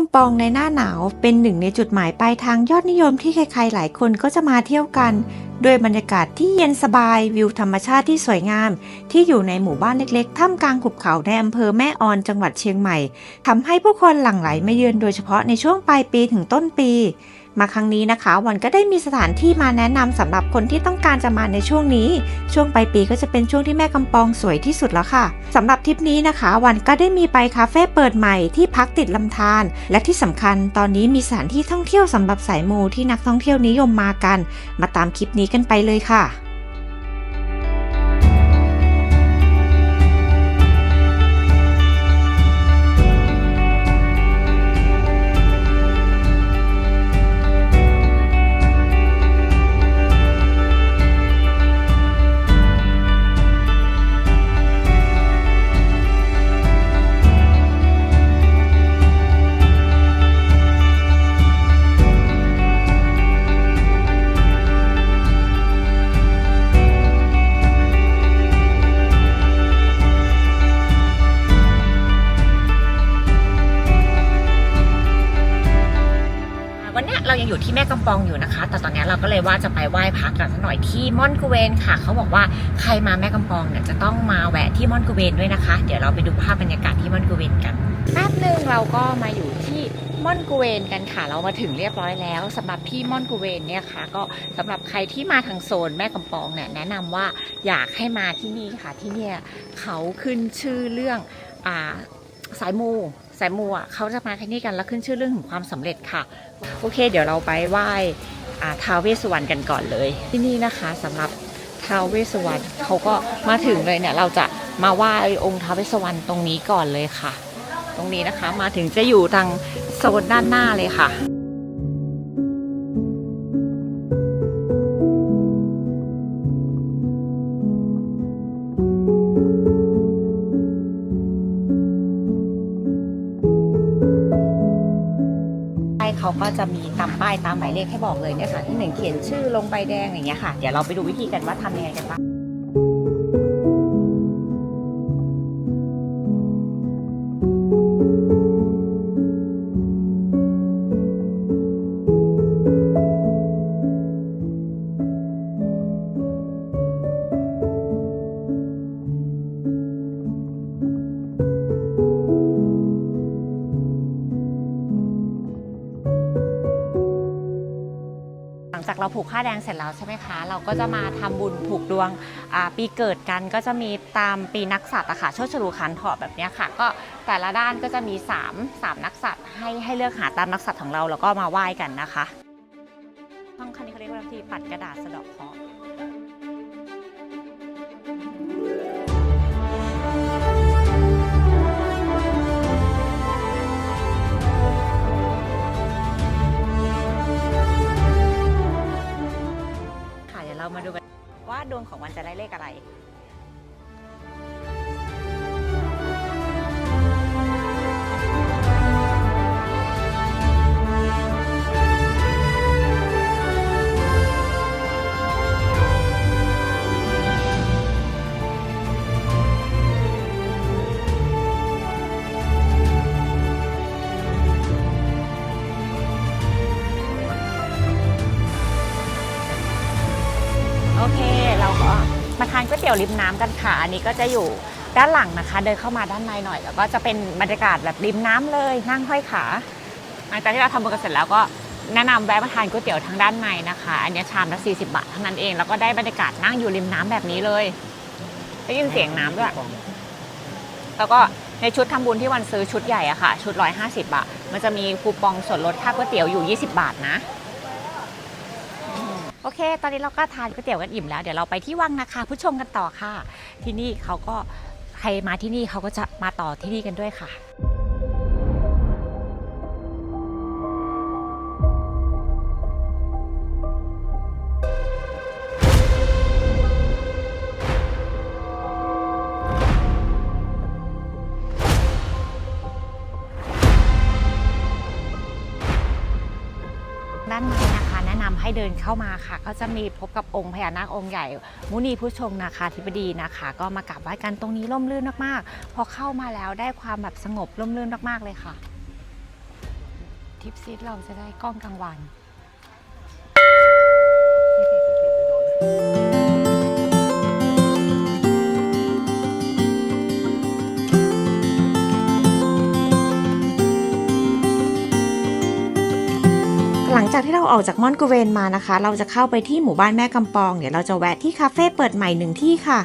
กำปองในหน้าหนาวเป็นหนึ่งในจุดหมายปลายทางยอดนิยมที่ใครๆหลายคนก็จะมาเที่ยวกัน ด้วยบรรยากาศที่เย็นสบายวิวธรรมชาติที่สวยงาม ที่อยู่ในหมู่บ้านเล็กๆท่ามกลางหุบเขาในอำเภอแม่ออนจังหวัดเชียงใหม่ทำให้ผู้คนหลั่งไหลมาเยือนโดยเฉพาะในช่วงปลายปีถึงต้นปี มาครั้งนี้นะคะวันก็ได้มีสถานที่มาแนะนำสำหรับคนที่ต้องการจะมาในช่วงนี้ ช่วงปลายปีก็จะเป็นช่วงที่แม่กำปองสวยที่สุดแล้วค่ะสำหรับทริปนี้นะคะ วันก็ได้มีไปคาเฟ่เปิดใหม่ที่พักติดลำธารและที่สำคัญตอนนี้มีสถานที่ท่องเที่ยวสำหรับสายมูที่นักท่องเที่ยวนิยมมากัน มาตามคลิปนี้กันไปเลยค่ะ เราก็เลยว่าจะไปไหว้พระกันสักหน่อยที่ม่อนกุเวนค่ะ เขาบอกว่าใครมาแม่กำปองเนี่ยจะต้องมาแวะที่ม่อนกุเวนด้วยนะคะ เดี๋ยวเราไปดูภาพบรรยากาศที่ม่อนกุเวนกันแป๊บหนึ่งเราก็มาอยู่ที่ม่อนกุเวนกันค่ะ เรามาถึงเรียบร้อยแล้วสำหรับที่ม่อนกุเวนเนี่ยค่ะ ก็สำหรับใครที่มาทางโซนแม่กำปองเนี่ยแนะนำว่าอยากให้มาที่นี่ค่ะที่เนี่ยเขาขึ้นชื่อเรื่องอ่าสายมูสายมูอะเขาจะมาที่นี่กันแล้วขึ้นชื่อเรื่องของความสำเร็จค่ะ โอเค เดี๋ยวเราไปไหว้ ท้าวเวสวรรณกันก่อนเลย ที่นี่นะคะสำหรับท้าวเวสวรรณเขาก็มาถึงเลยเนี่ยเราจะมาไหว้องค์ท้าวเวสสวรรณตรงนี้ก่อนเลยค่ะ ตรงนี้นะคะมาถึงจะอยู่ทางโซนด้านหน้าเลยค่ะ เขาก็จะมีตามป้ายตามหมายเลขให้บอกเลยเนี่ยค่ะที่หนึ่งเขียนชื่อลงใบแดงอย่างเงี้ยค่ะ เดี๋ยวเราไปดูวิธีกันว่าทำยังไงกันบ้าง ผ้าแดงเสร็จแล้วใช่ไหมคะ เราก็จะมาทำบุญผูกดวงปีเกิดกันก็จะมีตามปีนักสัตว์อะค่ะโชคชลูขันถอแบบนี้ค่ะ ก็แต่ละด้านก็จะมี 3 3 นักสัตว์ให้ให้เลือกหาตามนักสัตว์ของเราแล้วก็มาไหว้กันนะคะห้องคันนี้เขาเรียกว่าที่ปัดกระดาษสะดอกเคราะ มาดูกันว่าดวงของวันจะได้เลขอะไร ตี๋ยวริมน้ำกันค่ะ อันนี้ก็จะอยู่ด้านหลังนะคะ เดินเข้ามาด้านในหน่อย แล้วก็จะเป็นบรรยากาศแบบริมน้ำเลย นั่งห้อยขา หลังจากที่เราทำบุญกันเสร็จแล้วก็แนะนำแวะมาทานก๋วยเตี๋ยวทางด้านในนะคะ อันนี้ชามละ40 บาทเท่านั้นเอง แล้วก็ได้บรรยากาศนั่งอยู่ริมน้ำแบบนี้เลย ได้ยินเสียงน้ำด้วย แล้วก็ในชุดทำบุญที่วันซื้อชุดใหญ่อะค่ะ ชุด 150 บาท มันจะมีคูปองส่วนลดค่าก๋วยเตี๋ยวอยู่ 20 บาทนะ โอเค ตอนนี้เราก็ทานก๋วยเตี๋ยวกันอิ่มแล้ว เดี๋ยวเราไปที่วังนะคะผู้ชมกันต่อค่ะ ที่นี่เขาก็ใครมาที่นี่เขาก็จะมาต่อที่นี่กันด้วยค่ะ เดินเข้ามาค่ะ ก็จะมีพบกับองค์พญานาคองค์ใหญ่ มุนีผู้ชงนาคาธิบดีนะคะ ก็มากราบไหว้กันตรงนี้ร่มรื่นมากๆ พอเข้ามาแล้วได้ความแบบสงบร่มรื่นมากๆเลยค่ะ ทิปซิตเราจะได้กล้องกลางวัน ลังจากที่เราออกจากมอนกุเวนมานะคะ เราจะเข้าไปที่หมู่บ้านแม่กำปอง เดี๋ยวเราจะแวะที่คาเฟ่เปิดใหม่หนึ่งที่ค่ะ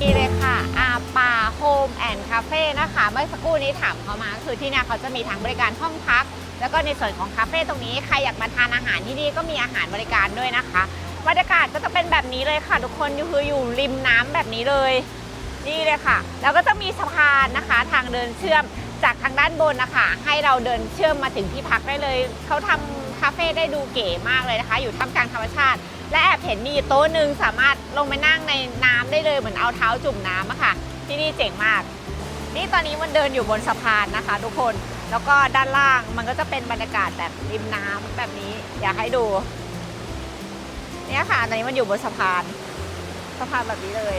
นี่เลยค่ะอาปาโฮมแอนด์คาเฟ่นะคะ เมื่อสักครู่นี้ถามเขามาคือที่นี่เขาจะมีทั้งบริการห้องพัก แล้วก็ในส่วนของคาเฟ่ตรงนี้ใครอยากมาทานอาหารที่นี่ก็มีอาหารบริการด้วยนะคะบรรยากาศก็จะเป็นแบบนี้เลยค่ะ ทุกคนคืออยู่ริมน้ำแบบนี้เลย นี่เลยค่ะ แล้วก็จะมีสะพานนะคะ ทางเดินเชื่อม จากทางด้านบนนะคะให้เราเดินเชื่อมมาถึงที่พักได้เลย เขาทำคาเฟ่ได้ดูเก๋มากเลยนะคะ อยู่ท่ามกลางธรรมชาติ และแอบเห็นมีโต๊ะหนึ่งสามารถลงไปนั่งในน้ำได้เลยเหมือนเอาเท้าจุ่มน้ำอะค่ะ ที่นี่เจ๋งมาก นี่ตอนนี้มันเดินอยู่บนสะพานนะคะ ทุกคนแล้วก็ด้านล่างมันก็จะเป็นบรรยากาศแบบริมน้ำแบบนี้อยากให้ดูเนี่ยค่ะตอนนี้มันอยู่บนสะพานสะพานแบบนี้เลย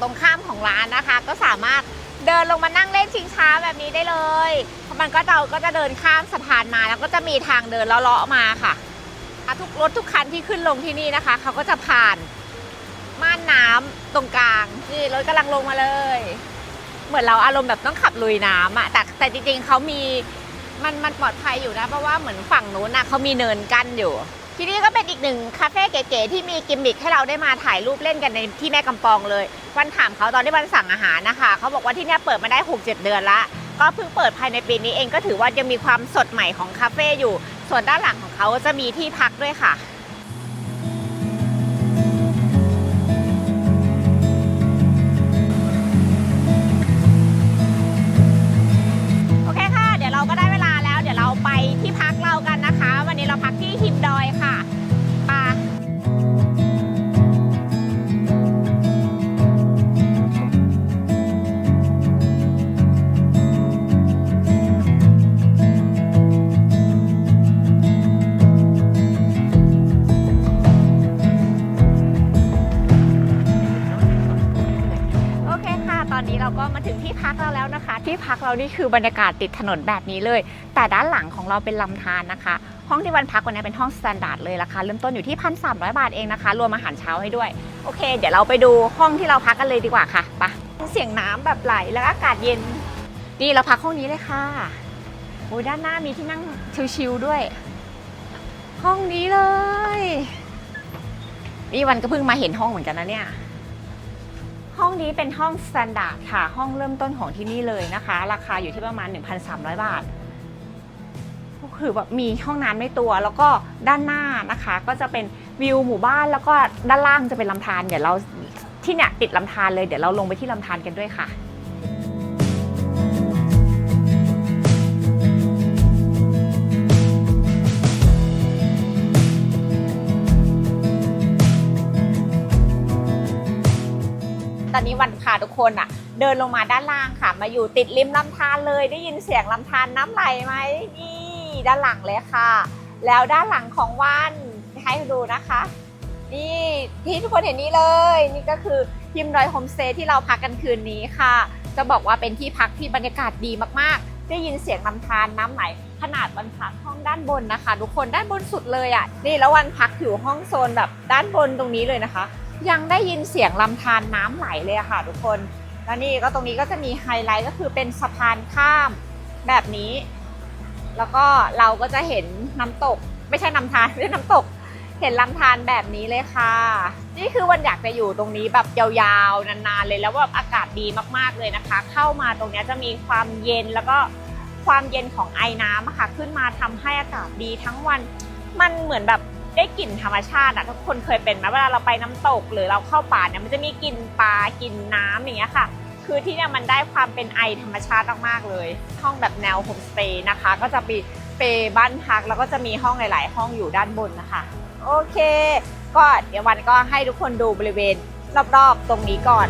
ตรงข้ามของร้านนะคะ ก็สามารถเดินลงมานั่งเล่นชิงช้าแบบนี้ได้เลย มันก็จะก็จะเดินข้ามสะพานมาแล้วก็จะมีทางเดินเลาะๆมาค่ะอะทุกรถทุกคันที่ขึ้นลงที่นี่นะคะ เขาก็จะผ่านม่านน้ำตรงกลาง นี่รถกำลังลงมาเลย เหมือนเราอารมณ์แบบต้องขับลุยน้ำอะแต่แต่จริงๆเขามีมันมันปลอดภัยอยู่นะ เพราะว่าเหมือนฝั่งนู้นนะเขามีเนินกั้นอยู่ ที่นี่ก็เป็นอีกหนึ่งคาเฟ่เก๋ๆที่มีกิมมิคให้เราได้มาถ่ายรูปเล่นกันในที่แม่กำปองเลย วันถามเขาตอนที่วันสั่งอาหารนะคะ เขาบอกว่าที่นี่เปิดมาได้ 6-7 เดือนละ ก็เพิ่งเปิดภายในปีนี้เองก็ถือว่ายังมีความสดใหม่ของคาเฟ่อยู่ ส่วนด้านหลังของเขาจะมีที่พักด้วยค่ะ คือบรรยากาศติดถนนแบบนี้เลย แต่ด้านหลังของเราเป็นลำธารนะคะ ห้องที่วันพักวันนี้เป็นห้องสแตนดาร์ดเลยราคาเริ่มต้นอยู่ที่พันสามบาทเองนะคะ รวมอาหารเช้าให้ด้วย โอเค เดี๋ยวเราไปดูห้องที่เราพักกันเลยดีกว่าค่ะไปะเสียงน้ำแบบไหลแล้วอากาศเย็นนี่เราพักห้องนี้เลยค่ะโอ้ด้านหน้ามีที่นั่งชิลๆด้วย ห้องนี้เลย นี่วันก็เพิ่งมาเห็นห้องเหมือนกันนะเนี่ย ห้องนี้เป็นห้องสแตนดาร์ดค่ะ ห้องเริ่มต้นของที่นี่เลยนะคะ ราคาอยู่ที่ประมาณ 1,300 บาทก็คือแบบมีห้องน้ำในตัว แล้วก็ด้านหน้านะคะ ก็จะเป็นวิวหมู่บ้านแล้วก็ด้านล่างจะเป็นลำธารเดี๋ยวเราที่เนี่ยติดลำธารเลยเดี๋ยวเราลงไปที่ลำธารกันด้วยค่ะ ตอนนี้วันพาทุกคนอะเดินลงมาด้านล่างค่ะ มาอยู่ติดริมลำธารเลย ได้ยินเสียงลำธารน้ำไหลไหมนี่ด้านหลังเลยค่ะ แล้วด้านหลังของว่านให้ดูนะคะ นี่ที่ทุกคนเห็นนี้เลย นี่ก็คือพิมพ์ดอยโฮมสเตย์ที่เราพักกันคืนนี้ค่ะ จะบอกว่าเป็นที่พักที่บรรยากาศดีมากๆ ได้ยินเสียงลำธารน้ำไหลขนาดวันพักห้องด้านบนนะคะ ทุกคนด้านบนสุดเลยอะ่ะนี่แล้ววันพักอยู่ห้องโซนแบบด้านบนตรงนี้เลยนะคะ ยังได้ยินเสียงลำธารน้ำไหลเลยค่ะทุกคน แล้วนี่ก็ตรงนี้ก็จะมีไฮไลท์ก็คือเป็นสะพานข้ามแบบนี้ แล้วก็เราก็จะเห็นน้ำตก ไม่ใช่น้ำธารไม่ใช่น้ำตก เห็นลำธารแบบนี้เลยค่ะ นี่คือวันอยากจะอยู่ตรงนี้แบบยาวๆนานๆเลยแล้วแบบอากาศดีมากๆเลยนะคะ เข้ามาตรงนี้จะมีความเย็นแล้วก็ความเย็นของไอ้น้ำค่ะขึ้นมาทำให้อากาศดีทั้งวัน มันเหมือนแบบ ได้กลิ่นธรรมชาติอะทุกคนเคยเป็นไหมเวลาเราไปน้ำตก หรือเราเข้าป่าเนี่ยมันจะมีกลิ่นปลากลิ่นน้ำอย่างเงี้ยค่ะ คือที่เนี่ยมันได้ความเป็นไอธรรมชาติมากๆเลย ห้องแบบแนวโฮมสเตย์นะคะ ก็จะมีเปย์บ้านพักแล้วก็จะมีห้องหลาย ๆ ห้องอยู่ด้านบนนะคะ โอเค ก็เดี๋ยววันก็ให้ทุกคนดูบริเวณรอบ ๆ ตรงนี้ก่อน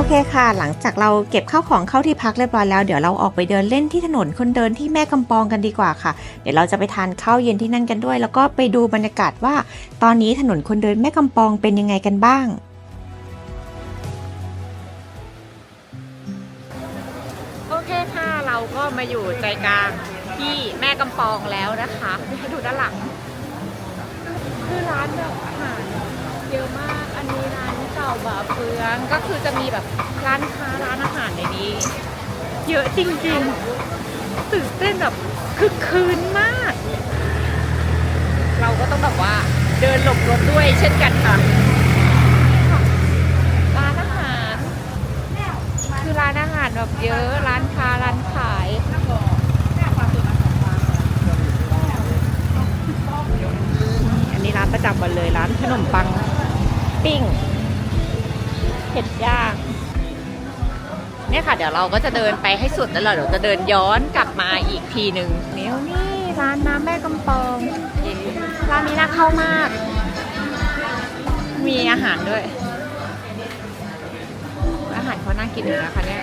อเคค่ะ หลังจากเราเก็บข้าวของเข้าที่พักเรียบร้อยแล้ว เดี๋ยวเราออกไปเดินเล่นที่ถนนคนเดินที่แม่กำปองกันดีกว่าค่ะ เดี๋ยวเราจะไปทานข้าวเย็นที่นั่นกันด้วย แล้วก็ไปดูบรรยากาศว่า ตอนนี้ถนนคนเดินแม่กำปองเป็นยังไงกันบ้างโอเคค่ะเราก็มาอยู่ใจกลางที่แม่กำปองแล้วนะคะให้ดูด้านหลัง คือร้านแบบอาหารเยอะมากอันนี้ร้าน เก่าบาเฟืองก็คือจะมีแบบร้านค้าร้านอาหารในนี้ เยอะจริงๆตื่นเต้นแบบคึกคืนมาก เราก็ต้องแบบว่าเดินหลบรถด้วยเช่นกันค่ะ ค่ะ เดี๋ยวเราก็จะเดินไปให้สุดแล้วเราเดี๋ยวจะเดินย้อนกลับมาอีกทีหนึ่งนี่นี่ร้านน้ำแม่กำปองร้านนี้น่าเข้ามาก มีอาหารด้วย อาหารเขาน่ากินเลยนะคะเนี่ย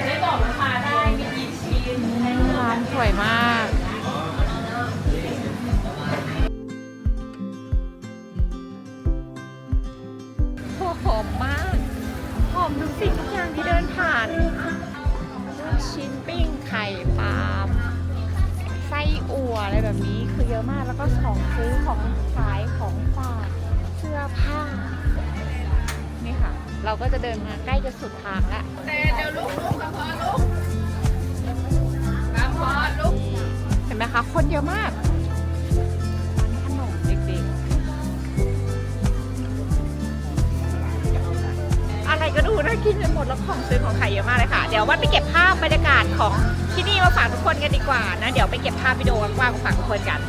ร้านสวยมากหอมมาก หอมทุกสิ่งทุกอย่างที่เดินผ่าน ชิ้นปิ้งไข่ปลาล์มไส้อั่วอะไรแบบนี้คือเยอะมากแล้วก็ของซื้อของขายของฝากเสื้อผ้า นี่ค่ะ เราก็จะเดินมาใกล้จะสุดทางแล้วเห็นไหมคะ คนเยอะมาก อะไรก็ดูน่ากินไปหมดแล้วของซื้อของขายเยอะมากเลยค่ะ เดี๋ยววันไปเก็บภาพบรรยากาศของที่นี่มาฝากทุกคนกันดีกว่านะ เดี๋ยวไปเก็บภาพวิดีโอกว้างๆมาฝากทุกคนกัน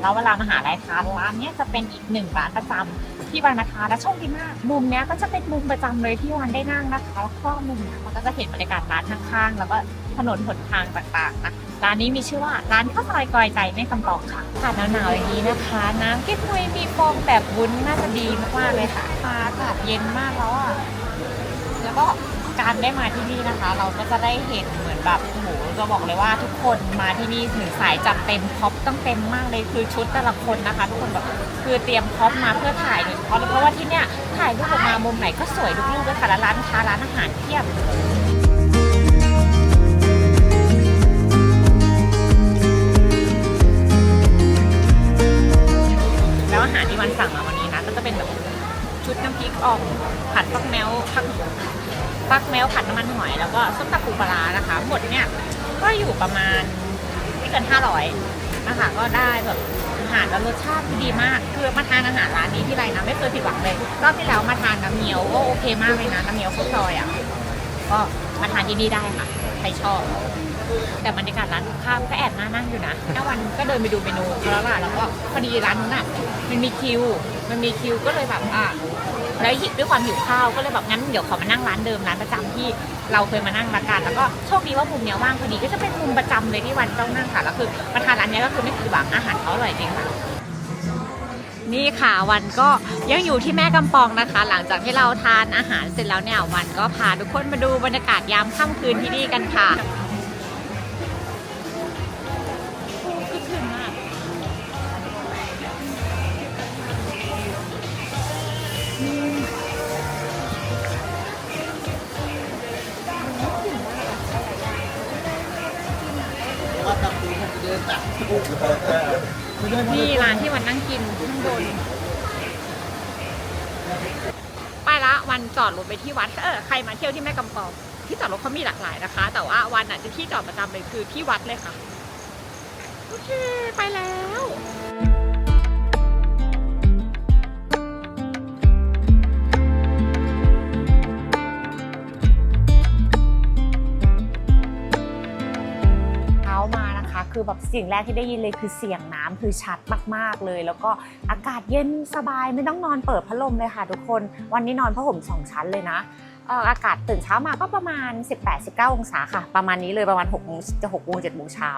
แล้วเวลามาหาอะไรทานร้านเนี้ยจะเป็นอีกหนึ่งร้านประจำที่วันมาทานและโชคดีมากมุมเนี้ยก็จะเป็นมุมประจำเลยที่วันได้นั่งนะคะแล้วก็มุมเนี้ยมันก็จะเห็นบรรยากาศร้านข้างๆ แล้วก็ถนนหนทางต่างๆนะร้านนี้มีชื่อว่าร้านข้าวซอยกอยใจแม่กำปองค่ะอากาศหนาวๆอย่างนี้นะคะ น้ำเก๊กฮวยมีฟองแบบวุ้นน่าจะดีมากๆเลยค่ะมาอากาศเย็นมากแล้วอะแล้วก็ การได้มาที่นี่นะคะ เราก็จะได้เห็นเหมือนแบบโอ้โหจะบอกเลยว่าทุกคนมาที่นี่ถึงสายจัดเต็มท็อปต้องเต็มมากเลยคือชุดแต่ละคนนะคะ ทุกคนแบบคือเตรียมท็อปมาเพื่อถ่ายโดยเฉพาะเพราะว่าที่เนี่ยถ่ายรูปออกมามุมไหนก็สวยทุกรูปเลยค่ะแล้วร้านค้าร้านอาหารเพียบแล้วอาหารที่วันสั่งมาวันนี้นะก็จะเป็นแบบชุดน้ำพริกอ่องผัดฟักแมวผัก ฟักแมวผัดน้ำมันหอยแล้วก็ส้มตำปูปลาร้านะคะหมดเนี่ยก็อยู่ประมาณไม่เกิน500นะคะก็ได้แบบอาหารแล้วรสชาติดีมาก คือมาทานอาหารร้านนี้ที่ไรนะไม่เคยผิดหวังเลยรอบที่แล้วมาทานน้ำเงี้ยวก็โอเคมากเลยนะน้ำเงี้ยวข้าวซอยอะก็มาทานที่นี่ได้ค่ะใครชอบ แต่บรรยากาศร้านข้ามก็แอบน่านั่งอยู่นะแค่วันก็เดินไปดูเมนูแล้วล่ะแล้วก็พอดีร้านนั้นน่ะมันมีคิว มันมีคิวก็เลยแบบอะ แล้วหิด้วยความหิวข้าวก็เลยแบบงั้นเดี๋ยวขอมานั่งร้านเดิมร้านประจำที่เราเคยมานั่งละกันแล้วก็โชคดีว่ามุมเนี้ยว่างพอดีก็จะเป็นมุมประจำเลยที่วันต้องนั่งค่ะแล้วคือมาทานร้านเนี้ยก็คือไม่ผิดหวังอาหารเขาอร่อยจริงค่ะ นี่ค่ะวันก็ยังอยู่ที่แม่กำปองนะคะ หลังจากที่เราทานอาหารเสร็จแล้วเนี่ยวันก็พาทุกคนมาดูบรรยากาศยามค่ำคืนที่นี่กันค่ะ นี่ร้านที่วันนั่งกินข้างบนไปละวันจอดรถไปที่วัดเออใครมาเที่ยวที่แม่กำปองที่จอดรถเขามีหลากหลายนะคะ แต่ว่าวันอะจะที่จอดประจำเลยคือที่วัดเลยค่ะ โอเค ไปแล้ว สิ่งแรกที่ได้ยินเลยคือเสียงน้ำคือชัดมากๆเลย แล้วก็อากาศเย็นสบายไม่ต้องนอนเปิดพัดลมเลยค่ะทุกคน วันนี้นอนผ้าห่มสองชั้นเลยนะเอ่ออากาศตื่นเช้ามาก็ประมาณ 18-19 องศาค่ะ ประมาณนี้เลยประมาณ6โมงจะ6โมง7โมงเช้า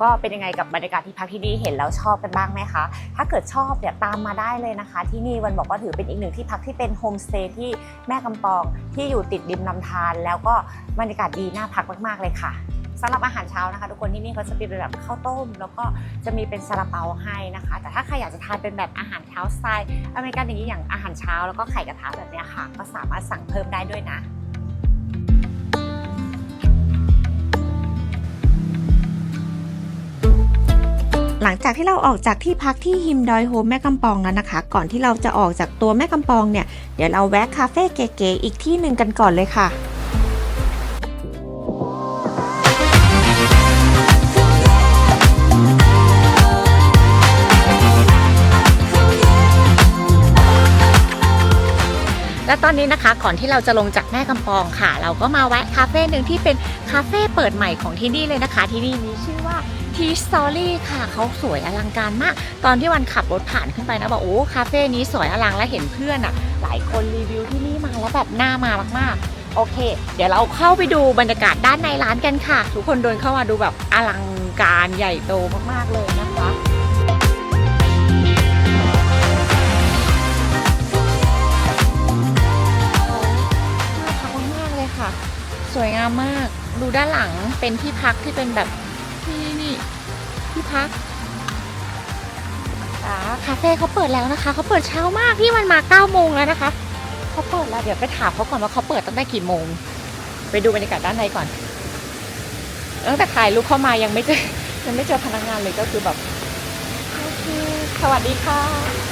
ก็เป็นยังไงกับบรรยากาศที่พักที่นี่เห็นแล้วชอบกันบ้างไหมคะ ถ้าเกิดชอบเนี่ยตามมาได้เลยนะคะ ที่นี่วันบอกว่าถือเป็นอีกหนึ่งที่พักที่เป็นโฮมสเตย์ที่แม่กำปองที่อยู่ติดริมลำธารแล้วก็บรรยากาศดีน่าพักมากๆเลยค่ะ สำหรับอาหารเช้านะคะ ทุกคนที่นี่เขาจะเป็นแบบข้าวต้ม แล้วก็จะมีเป็นซาลาเปาให้นะคะ แต่ถ้าใครอยากจะทานเป็นแบบอาหารเช้าสไตล์อเมริกันอย่างนี้อย่างอาหารเช้า แล้วก็ไข่กระทะแบบเนี้ยค่ะ ก็สามารถสั่งเพิ่มได้ด้วยนะหลังจากที่เราออกจากที่พักที่ฮิมดอยโฮมแม่กำปองแล้วนะคะ ก่อนที่เราจะออกจากตัวแม่กำปองเนี่ย เดี๋ยวเราแวะคาเฟ่เก๋ๆอีกที่หนึ่งกันก่อนเลยค่ะ และตอนนี้นะคะก่อนที่เราจะลงจากแม่กำปองค่ะ เราก็มาแวะคาเฟ่หนึ่งที่เป็นคาเฟ่เปิดใหม่ของที่นี่เลยนะคะ ที่นี่มีชื่อว่าทีสตอรี่ค่ะเขาสวยอลังการมาก ตอนที่วันขับรถผ่านขึ้นไปนะบอกโอ้คาเฟ่นี้สวยอลังและเห็นเพื่อนอะ หลายคนรีวิวที่นี่มาแล้วแบบน่ามามากๆ โอเค เดี๋ยวเราเข้าไปดูบรรยากาศด้านในร้านกันค่ะ ทุกคนเดินเข้ามาดูแบบอลังการใหญ่โตมากๆเลยนะคะ สวยงามมาก ดูด้านหลังเป็นที่พักที่เป็นแบบที่นี่ที่พักอ่าคาเฟ่เขาเปิดแล้วนะคะเขาเปิดเช้ามากที่มันมา9โมงแล้วนะคะเขาเปิดแล้วเดี๋ยวไปถามเขาก่อนว่าเขาเปิดตั้งแต่กี่โมง ไปดูบรรยากาศด้านในก่อนตั้งแต่ถ่ายรูปเข้ามายังไม่เจอยังไม่เจอพนักงานเลยก็คือแบบโอเคสวัสดีค่ะ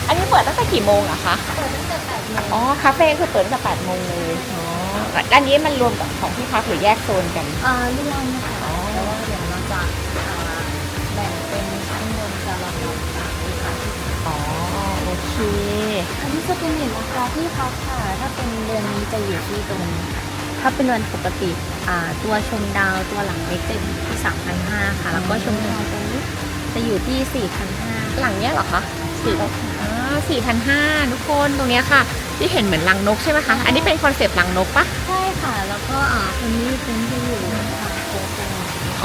อันนี้เปิดตั้งแต่กี่โมงอะคะเปิดตั้งแต่8โมงอ๋อคาเฟ่คือเปิดตั้งแต่8โมงเลยอ๋อ ด้านนี้มันรวมกับของที่พักหรือแยกโซนกันอ่าเรื่องนะคะแต่ว่าเดี๋ยวเราจะอ่าแบ่งเป็นข้างบนจะลองดูค่ะนี่ค่ะอ๋อ โอเค อันนี้จะเป็นเห็นราคาที่พักค่ะ ถ้าเป็นเดือนนี้จะอยู่ที่ตรงถ้าเป็นวันปกติอ่าตัวชมดาวตัวหลังเล็กจะอยู่ที่3,500ค่ะแล้วก็ชมดาวตรงนี้จะอยู่ที่4,500หลังเนี้ยเหรอคะสี่อ่าสี่พันห้าทุกคนตรงเนี้ยค่ะ ที่เห็นเหมือนรังนกใช่ไหมคะ อันนี้เป็นคอนเซปต์รังนกปะใช่ค่ะ แล้วก็อ่าคนนี้เป็นจะอยู่ทางโค้ง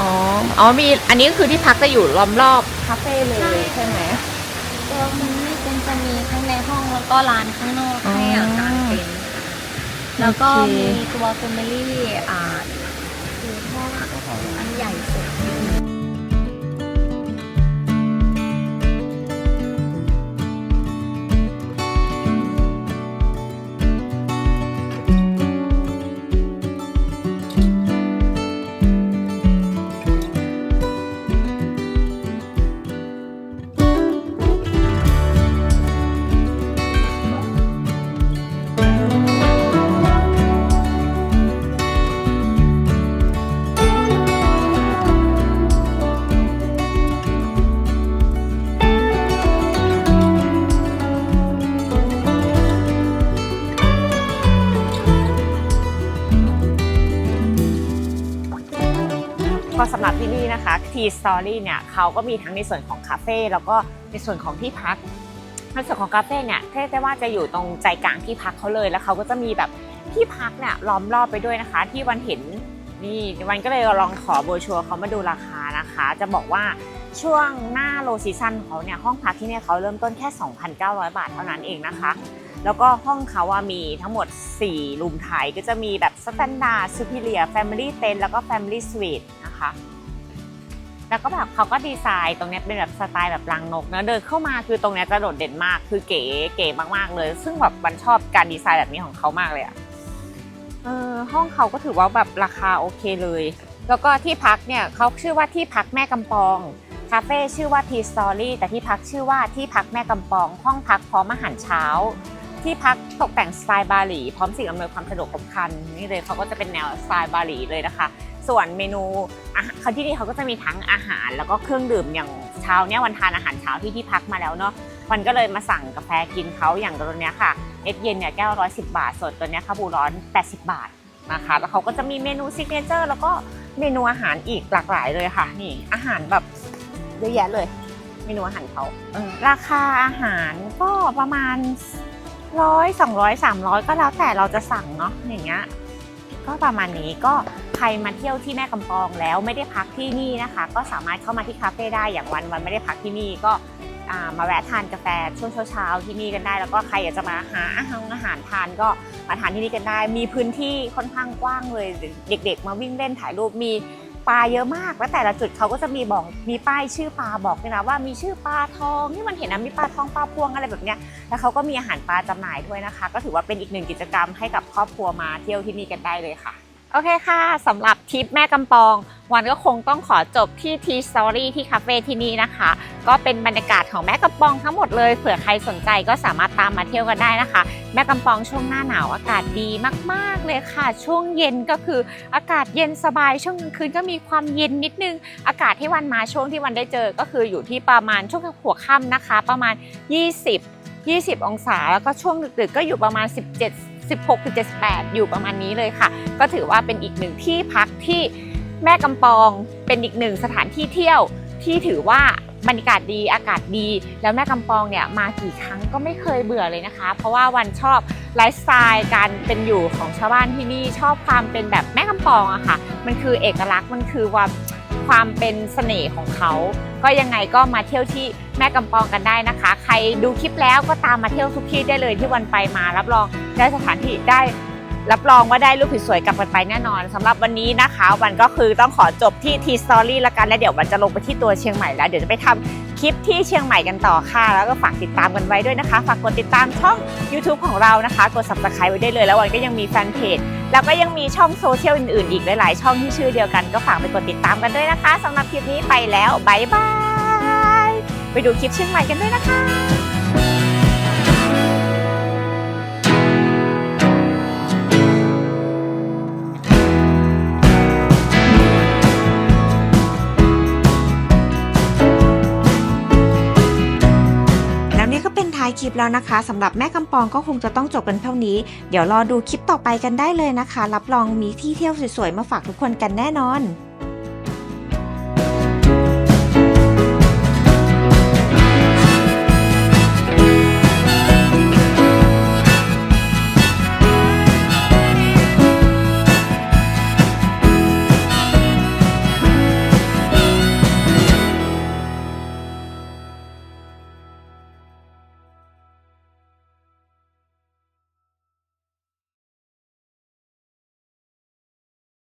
อ๋อ อ๋อ มี อันนี้ก็คือที่พักจะอยู่ล้อมรอบคาเฟ่เลยใช่ใช่ไหมตัวคนนี้เป็นจะมีข้างในห้องแล้วก็ร้านข้างนอกให้อะกางเต็นท์แล้วก็โอเคมีตัวแฟมิลี่อ่าคือห้องอันใหญ่สุด T Story เนี่ยเขาก็มีทั้งในส่วนของคาเฟ่แล้วก็ในส่วนของที่พักในส่วนของคาเฟ่เนี่ยเรียกได้ว่าจะอยู่ตรงใจกลางที่พักเขาเลยแล้วเขาก็จะมีแบบที่พักเนี่ยล้อมรอบไปด้วยนะคะ ที่วันเห็นนี่วันก็เลยลองขอโบรชัวร์เขามาดูราคานะคะ จะบอกว่าช่วงหน้าโลซีซันเขาเนี่ยห้องพักที่เนี่ยเขาเริ่มต้นแค่ 2,900 บาทเท่านั้นเองนะคะ แล้วก็ห้องเขาว่ามีทั้งหมด 4 รูมไทยก็จะมีแบบสแตนดาร์ดซูพิเลียแฟมิลี่เต็นแล้วก็แฟมิลี่สวีทนะคะ แล้วก็แบบเขาก็ดีไซน์ตรงนี้เป็นแบบสไตล์แบบรังนกเนอะเดินเข้ามาคือตรงนี้จะโดดเด่นมากคือเก๋เก๋มากๆเลย ซึ่งแบบวันชอบการดีไซน์แบบนี้ของเขามากเลยอะเออห้องเขาก็ถือว่าแบบราคาโอเคเลย แล้วก็ที่พักเนี่ยเขาชื่อว่าที่พักแม่กำปองคาเฟ่ชื่อว่าทีสตอรี่แต่ที่พักชื่อว่าที่พักแม่กำปอง ห้องพักพร้อมอาหารเช้า ที่พักตกแต่งสไตล์บาหลี พร้อมสิ่งอำนวยความสะดวกครบครันนี่เลยเขาก็จะเป็นแนวสไตล์บาหลีเลยนะคะ ส่วนเมนูเขาที่นี่เขาก็จะมีทั้งอาหารแล้วก็เครื่องดื่มอย่างเช้าเนี่ยวันทานอาหารเช้าที่ที่พักมาแล้วเนาะวันก็เลยมาสั่งกาแฟกินเขาอย่างตัวเนี้ยค่ะเอสเย็นเนี่ยแก้วร้อยสิบาทส่วนตัวเนี้ยคาบูร้อน 80 บาทนะคะแล้วเขาก็จะมีเมนูซิกเนเจอร์แล้วก็เมนูอาหารอีกหลากหลายเลยค่ะ นี่อาหารแบบเยอะแยะเลย เมนูอาหารเขาราคาอาหารก็ประมาณร้อยสองร้อยสามร้อยก็แล้วแต่เราจะสั่งเนาะอย่างเงี้ยก็ประมาณนี้ก็ ใครมาเที่ยวที่แม่กำปองแล้วไม่ได้พักที่นี่นะคะ ก็สามารถเข้ามาที่คาเฟ่ได้อย่างวันวันไม่ได้พักที่นี่ก็มาแวะทานกาแฟช่วงเช้าๆที่นี่กันได้ แล้วก็ใครอยากจะมาหาอาหารอาหารทานก็มาทานที่นี่กันได้ มีพื้นที่ค่อนข้างกว้างเลย เด็กๆ มาวิ่งเล่นถ่ายรูปมีปลาเยอะมาก แล้วแต่ละจุดเขาก็จะมีบอกมีป้ายชื่อปลาบอกด้วยนะว่ามีชื่อปลาทองที่มันเห็นนะมีปลาทองปลาพวงอะไรแบบเนี้ยแล้วเขาก็มีอาหารปลาจำหน่ายด้วยนะคะ ก็ถือว่าเป็นอีกหนึ่งกิจกรรมให้กับครอบครัวมาเที่ยวที่นี่กันได้เลยค่ะ โอเคค่ะสำหรับทริปแม่กำปอง วันก็คงต้องขอจบที่ทีสตอรี่ที่คาเฟ่ที่นี่นะคะ ก็เป็นบรรยากาศของแม่กำปองทั้งหมดเลยเผื่อใครสนใจก็สามารถตามมาเที่ยวกันได้นะคะ แม่กำปองช่วงหน้าหนาวอากาศดีมาก ๆเลยค่ะ ช่วงเย็นก็คืออากาศเย็นสบายช่วงกลางคืนก็มีความเย็นนิดนึง อากาศที่วันมาช่วงที่วันได้เจอ ก็คืออยู่ที่ประมาณช่วงหัวค่ำนะคะ ประมาณ 20 20 องศาแล้วก็ช่วงดึกๆก็อยู่ประมาณ 17 16ถึง78 อยู่ประมาณนี้เลยค่ะ ก็ถือว่าเป็นอีกหนึ่งที่พักที่แม่กำปองเป็นอีกหนึ่งสถานที่เที่ยวที่ถือว่าบรรยากาศดีอากาศดี แล้วแม่กำปองเนี่ยมากี่ครั้งก็ไม่เคยเบื่อเลยนะคะ เพราะว่าวันชอบไลฟ์สไตล์การเป็นอยู่ของชาวบ้านที่นี่ชอบความเป็นแบบแม่กำปองอะค่ะ มันคือเอกลักษณ์มันคือความความเป็นเสน่ห์ของเขา ก็ยังไงก็มาเที่ยวที่แม่กำปองกันได้นะคะ ใครดูคลิปแล้วก็ตามมาเที่ยวทุกที่ได้เลยที่วันไปมารับรองได้สถานที่ได้ รับรองว่าได้รูปสวยๆกลับกันไปแน่นอนสำหรับวันนี้นะคะ วันก็คือต้องขอจบที่ทีสตอรี่ละกันแล้วเดี๋ยววันจะลงไปที่ตัวเชียงใหม่แล้วเดี๋ยวจะไปทำ คลิปที่เชียงใหม่กันต่อค่ะ แล้วก็ฝากติดตามกันไว้ด้วยนะคะ ฝากกดติดตามช่อง YouTube ของเรานะคะ กด subscribe ไว้ได้เลย แล้ววันก็ยังมีแฟนเพจ แล้วก็ยังมีช่องโซเชียลอื่นๆ อีกหลายๆ ช่องที่ชื่อเดียวกัน ก็ฝากไปกดติดตามกันด้วยนะคะสำหรับคลิปนี้ไปแล้วบายบาย ไปดูคลิปเชียงใหม่กันด้วยนะคะ ท้ายคลิปแล้วนะคะสำหรับแม่กำปองก็คงจะต้องจบกันเท่านี้ เดี๋ยวรอดูคลิปต่อไปกันได้เลยนะคะ รับรองมีที่เที่ยวสวยๆมาฝากทุกคนกันแน่นอน